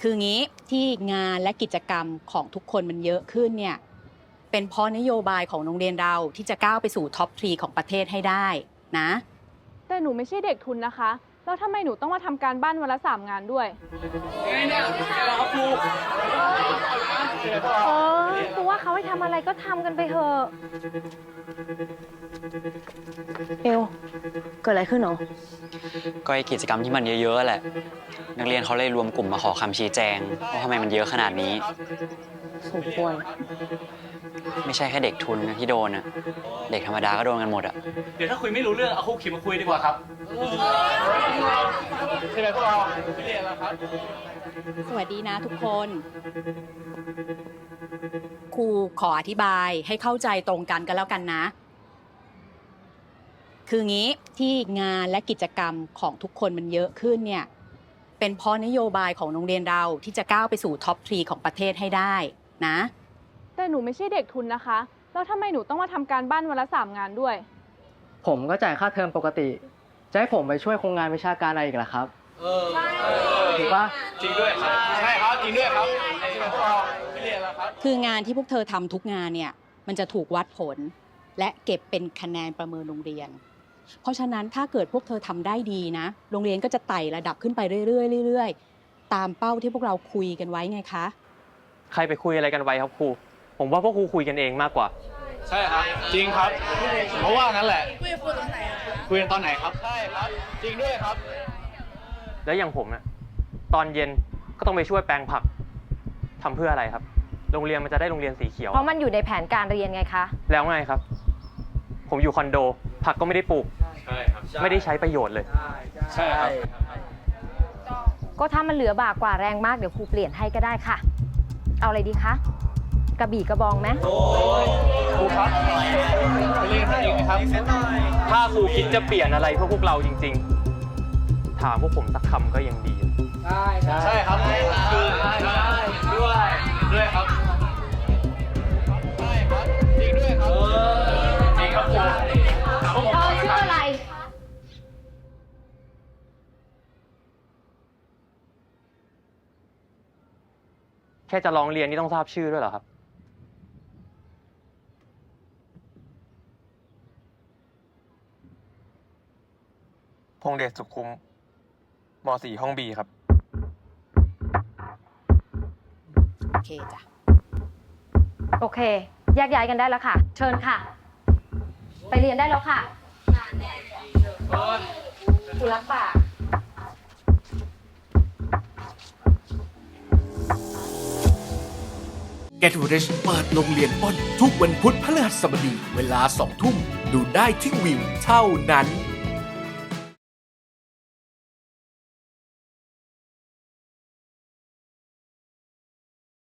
คืองี้ที่งานและกิจกรรมของทุกคนมันเยอะขึ้นเนี่ยเป็นเพราะนโยบายของโรงเรียนเราที่จะก้าวไปสู่ท็อปทรีของประเทศให้ได้นะ แต่หนูไม่ใช่เด็กทุนนะคะ แล้วทำไมหนูต้องมาทำการบ้านวันละสามงานด้วยเนี่ยเราครู เขาให้ทำอะไรก็ทำกันไปเถอะ เอวเกิดอะไรขึ้นหรอ ก็ไอกิจกรรมที่มันเยอะๆแหละ นักเรียนเขาเลยรวมกลุ่มมาขอคำชี้แจงว่าทำไมมันเยอะขนาดนี้ สมควร ไม่ใช่แค่เด็กทุนนะที่โดนอะเด็กธรรมดาก็โดนกันหมดอะเดี๋ยวถ้าคุยไม่รู้เรื่องเอาครูขิมมาคุยดีกว่าครับใช่ไหมพวกเราเรียนแล้วครับ สวัสดีนะทุกคนค รูขออธิบายให้เข้าใจตรงกันก็แล้วกันนะ คืองี้ที่งานและกิจกรรมของทุกคนมันเยอะขึ้นเนี่ยเป็นเพราะนโยบายของโรงเรียนเราที่จะก้าวไปสู่ท็อปทรีของประเทศให้ได้นะ แต่หนูไม่ใช่เด็กทุนนะคะ แล้วทำไมหนูต้องมาทำการบ้านวันละสามงานด้วย ผมก็จ่ายค่าเทอมปกติ จะให้ผมไปช่วยโครงงานวิชาการอะไรอีกล่ะครับถูกปะ จริงด้วยครับ ใช่ครับ จริงด้วยครับ ครับคืองานที่พวกเธอทำทุกงานเนี่ยมันจะถูกวัดผล และเก็บเป็นคะแนนประเมินโรงเรียน เพราะฉะนั้นถ้าเกิดพวกเธอทำได้ดีนะ โรงเรียนก็จะไต่ระดับขึ้นไปเรื่อยๆเรื่อยๆ ตามเป้าที่พวกเราคุยกันไว้ไงคะ ใครไปคุยอะไรกันไว้ครับครู ผมว่าพวกครูคุยกันเองมากกว่า ใช่ครับ จริงครับ เพราะว่างั้นแหละ คุยกับครูตอนไหนคุยกันตอนไหนครับ ใช่ครับ จริงด้วยครับ แล้วอย่างผมอะตอนเย็นก็ต้องไปช่วยแปลงผักทำเพื่ออะไรครับ โรงเรียนมันจะได้โรงเรียนสีเขียว เพราะมันอยู่ในแผนการเรียนไงคะ แล้วไงครับ ผมอยู่คอนโด ผักก็ไม่ได้ปลูก ใช่ครับ ไม่ได้ใช้ประโยชน์เลย ใช่ครับ ก็ถ้ามันเหลือบากกว่าแรงมากเดี๋ยวครูเปลี่ยนให้ก็ได้ค่ะ เอาอะไรดีคะกระบี่กระบองไหมครูครับไปเรียนกันอีกไหมครับ ถ้าครูคิดจะเปลี่ยนอะไรเพื่อพวกเราจริง ๆ ถามพวกผมสักคำก็ยังดี ใช่ครับ แค่จะร้องเรียนนี่ต้องทราบชื่อด้วยเหรอครับ พงเดชสุขุมม .4 ห้องบีครับ โอเคจ้ะ โอเค แยกย้ายกันได้แล้วค่ะ เชิญค่ะ ไปเรียนได้แล้วค่ะครูรักป่าก Get Rich เปิดโรงเรียนป้นทุกวันพุธพฤหัสบดี เวลาสองทุ่ม ดูได้ที่วิวเท่านั้น